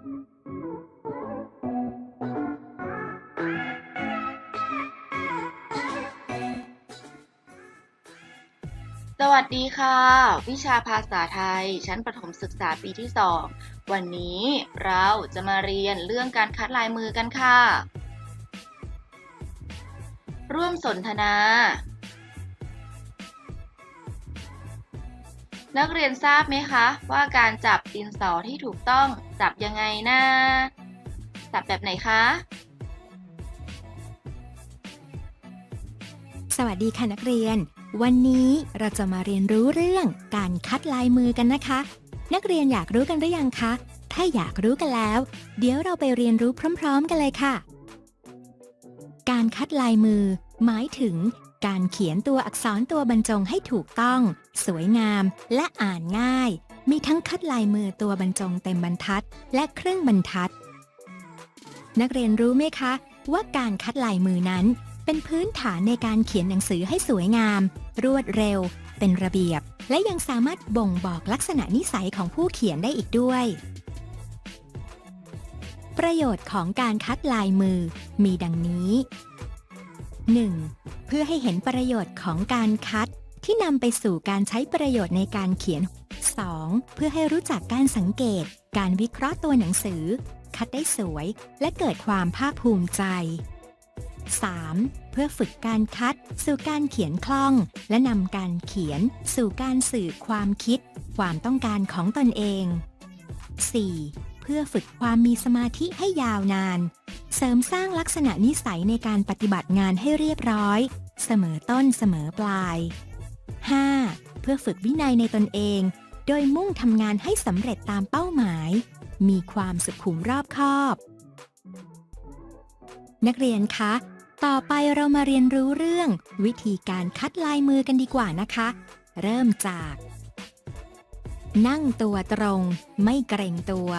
สวัสดีค่ะ วิชาภาษาไทย ชั้นประถมศึกษาปีที่ 2 วันนี้เราจะมาเรียนเรื่องการคัดลายมือกันค่ะ ร่วมสนทนา นักเรียนทราบไหมคะ ว่าการจับดินสอที่ถูกต้องจับยังไงนะจับแบบไหนคะ สวัสดีค่ะนักเรียน วันนี้เราจะมาเรียนรู้เรื่องการคัดลายมือกันนะคะ นักเรียนอยากรู้กันหรือยังคะ ถ้าอยากรู้กันแล้ว เดี๋ยวเราไปเรียนรู้พร้อม ๆ กันเลยค่ะ การคัดลายมือ หมายถึง การเขียนตัวอักษรตัวบรรจงให้ถูกต้อง สวยงาม และอ่านง่าย มีทั้งคัดลายมือตัวบรรจงเต็มบรรทัด และครึ่งบรรทัด นักเรียนรู้ไหมคะ ว่าการคัดลายมือนั้น เป็นพื้นฐานในการเขียนหนังสือให้สวยงาม รวดเร็ว เป็นระเบียบ และยังสามารถบ่งบอกลักษณะนิสัยของผู้เขียนได้อีกด้วย ประโยชน์ของการคัดลายมือมีดังนี้ 1. เพื่อให้เห็นประโยชน์ของการคัด ที่นำไปสู่การใช้ประโยชน์ในการเขียน 2. เพื่อให้รู้จักการสังเกต การวิเคราะห์ตัวหนังสือ คัดได้สวย และเกิดความภาคภูมิใจ 3. เพื่อฝึกการคัด สู่การเขียนคล่อง และนำการเขียน สู่การสื่อความคิด ความต้องการของตนเอง 4. เพื่อฝึกความมีสมาธิให้ยาวนาน เสริมสร้างลักษณะนิสัยในการปฏิบัติงานให้เรียบร้อย เสมอต้นเสมอปลาย 5. เพื่อฝึกวินัยในตนเอง โดยมุ่งทำงานให้สำเร็จตามเป้าหมาย มีความสุขุมรอบคอบ นักเรียนคะ ต่อไปเรามาเรียนรู้เรื่อง วิธีการคัดลายมือกันดีกว่านะคะ เริ่มจาก นั่งตัวตรง ไม่เกรงตัว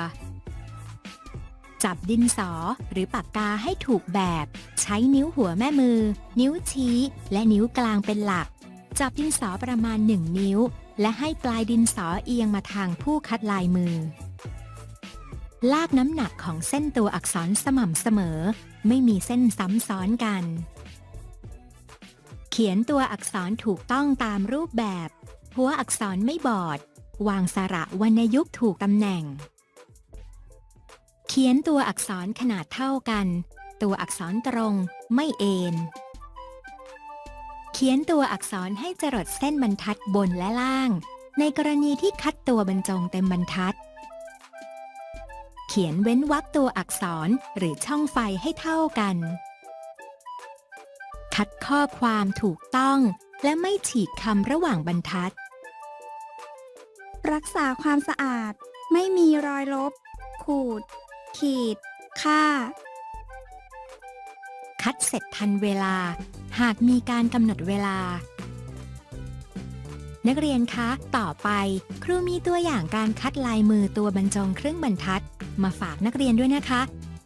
จับดินสอหรือปากกาให้ถูกแบบ ใช้นิ้วหัวแม่มือ นิ้วชี้ และนิ้วกลางเป็นหลัก จับดินสอประมาณ 1 นิ้ว และให้ปลายดินสอเอียงมาทางผู้คัดลายมือ ลากน้ำหนักของเส้นตัวอักษรสม่ำเสมอ ไม่มีเส้นซ้ำซ้อนกัน เขียนตัวอักษรถูกต้องตามรูปแบบ หัวอักษรไม่บอด วางสระวรรณยุกต์ถูกตำแหน่ง เขียนตัวอักษรขนาดเท่ากัน ตัวอักษรตรงไม่เอ็น เขียนตัวอักษรให้จรดเส้นบรรทัดบนและล่าง ในกรณีที่คัดตัวบรรจงเต็มบรรทัด เขียนเว้นวรรคตัวอักษรหรือช่องไฟให้เท่ากัน คัดข้อความถูกต้องและไม่ฉีกคำระหว่างบรรทัด รักษาความสะอาด ไม่มีรอยลบ ขูด ขีด ค่า คัดเสร็จทันเวลา หากมีการกำหนดเวลา นักเรียนคะ ต่อไป ครูมีตัวอย่างการคัดลายมือตัวบรรจงครึ่งบรรทัด มาฝากนักเรียนด้วยนะคะ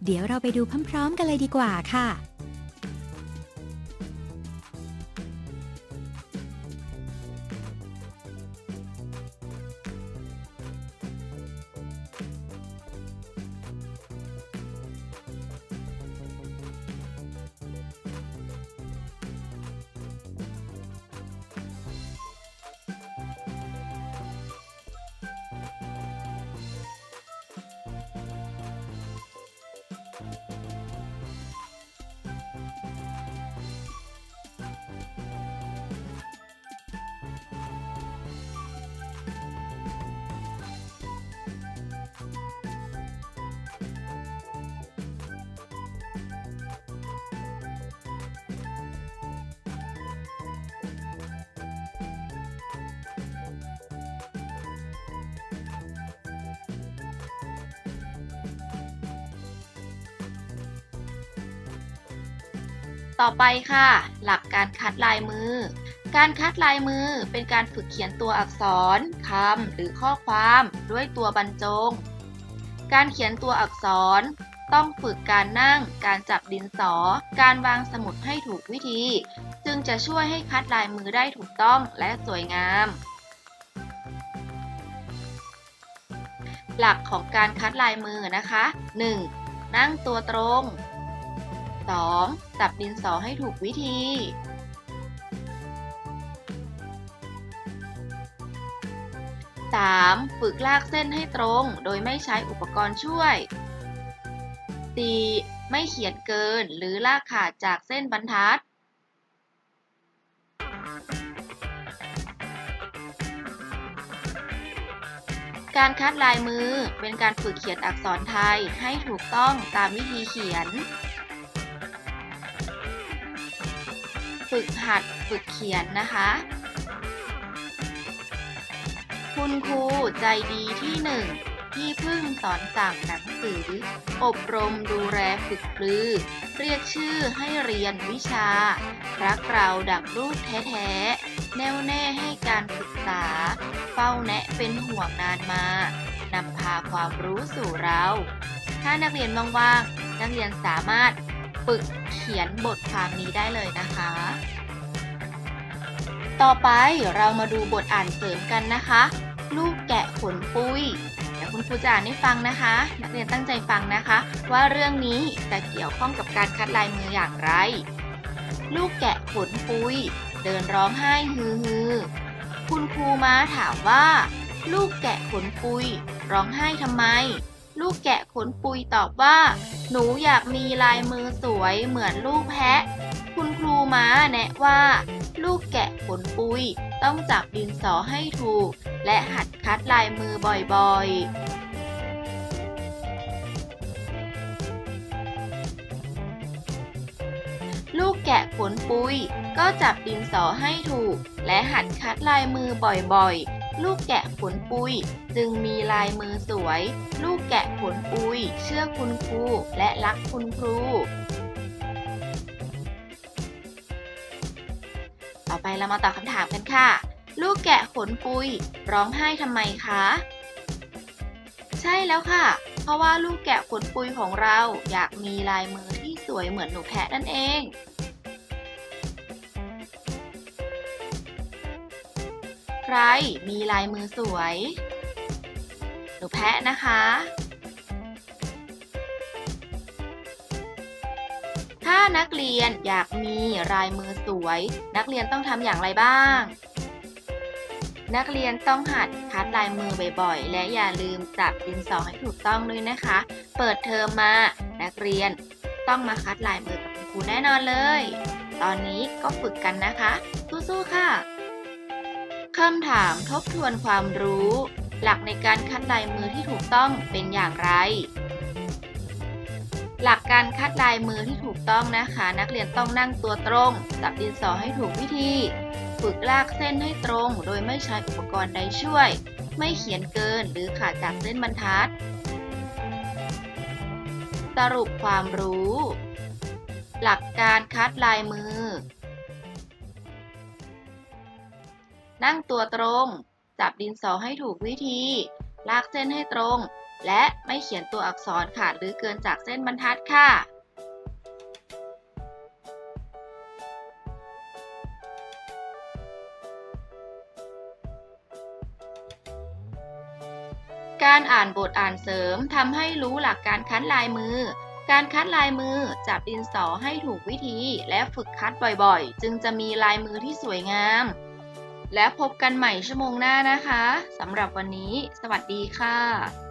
เดี๋ยวเราไปดูพร้อมๆ กันเลยดีกว่าค่ะ ต่อไปค่ะ หลักการคัดลายมือ การคัดลายมือเป็นการฝึกเขียนตัวอักษรคำหรือข้อความด้วยตัวบรรจง การเขียนตัวอักษร ต้องฝึกการนั่ง การจับดินสอ การวางสมุดให้ถูกวิธี จึงจะช่วยให้คัดลายมือได้ถูกต้องและสวยงาม หลักของการคัดลายมือนะคะ 1. นั่งตัวตรง 2. จับดินสอให้ถูกวิธี 3. ฝึกลากเส้นให้ตรงโดยไม่ใช้อุปกรณ์ช่วย 4. ไม่เขียนเกินหรือลากขาดจากเส้นบรรทัด การคัดลายมือเป็นการฝึกเขียนอักษรไทยให้ถูกต้องตามวิธีเขียน ฝึกหัดฝึกเขียนนะคะ คุณครูใจดีที่หนึ่งที่พึ่งสอนสั่งหนังสือ อบรมดูแลฝึกปรือ เรียกชื่อให้เรียนวิชา รักเราดังลูกแท้ๆ แน่วแน่ให้การศึกษา เฝ้าแนะเป็นห่วงนานมานำพาความรู้สู่เรา ถ้านักเรียนว่างๆ นักเรียนสามารถ ฝึกเขียนบทความนี้ได้เลยนะคะ ต่อไปเรามาดูบทอ่านเสริมกันนะคะ ลูกแกะขนปุยเดี๋ยวคุณครูจะอ่านให้ฟังนะคะ นักเรียนตั้งใจฟังนะคะ ว่าเรื่องนี้จะเกี่ยวข้องกับการคัดลายมืออย่างไร ลูกแกะขนปุย เดินร้องไห้ฮือฮือคุณครูม้าถามว่า ลูกแกะขนปุย ร้องไห้ทำไม ลูกแกะขนปุยตอบว่า หนูอยากมีลายมือสวยเหมือนลูกแพะ คุณครูม้าแนะว่า ลูกแกะขนปุยต้องจับดินสอให้ถูก และหัดคัดลายมือบ่อยๆลูกแกะขนปุยก็จับดินสอให้ถูก และหัดคัดลายมือบ่อยๆ ลูกแกะขนปุย จึงมีลายมือสวย ลูกแกะขนปุย เชื่อคุณครูและรักคุณครู ต่อไปเรามาตอบคำถามกันค่ะ ลูกแกะขนปุย ร้องไห้ทำไมคะ ใช่แล้วค่ะ เพราะว่าลูกแกะขนปุยของเราอยากมีลายมือที่สวยเหมือนหนูแพะนั่นเอง ใครมีลายมือสวย หนูแพะนะคะ ถ้านักเรียนอยากมีลายมือสวย นักเรียนต้องทำอย่างไรบ้าง นักเรียนต้องหัดคัดลายมือบ่อยๆ และอย่าลืมจับดินสอให้ถูกต้องด้วยนะคะ เปิดเทอมมา นักเรียนต้องมาคัดลายมือกับคุณครูแน่นอนเลย ตอนนี้ก็ฝึกกันนะคะ สู้ๆ ค่ะำถามทบทวนความรู้ หลักในการคัดลายมือที่ถูกต้องเป็นอย่างไร หลักการคัดลายมือที่ถูกต้องนะคะ นักเรียนต้องนั่งตัวตรง จับดินสอให้ถูกวิธี ฝึกลากเส้นให้ตรง โดยไม่ใช้อุปกรณ์ใดช่วย ไม่เขียนเกินหรือขาดจากเส้นบรรทัด สรุปความรู้ หลักการคัดลายมือ นั่งตัวตรง จับดินสอให้ถูกวิธี ลากเส้นให้ตรง และไม่เขียนตัวอักษรขาดหรือเกินจากเส้นบรรทัดค่ะการอ่านบทอ่านเสริมทำให้รู้หลักการคัดลายมือ การคัดลายมือจับดินสอให้ถูกวิธี และฝึกคัดบ่อยๆ จึงจะมีลายมือที่สวยงาม และพบกันใหม่ชั่วโมงหน้านะคะสำหรับวันนี้ สวัสดีค่ะ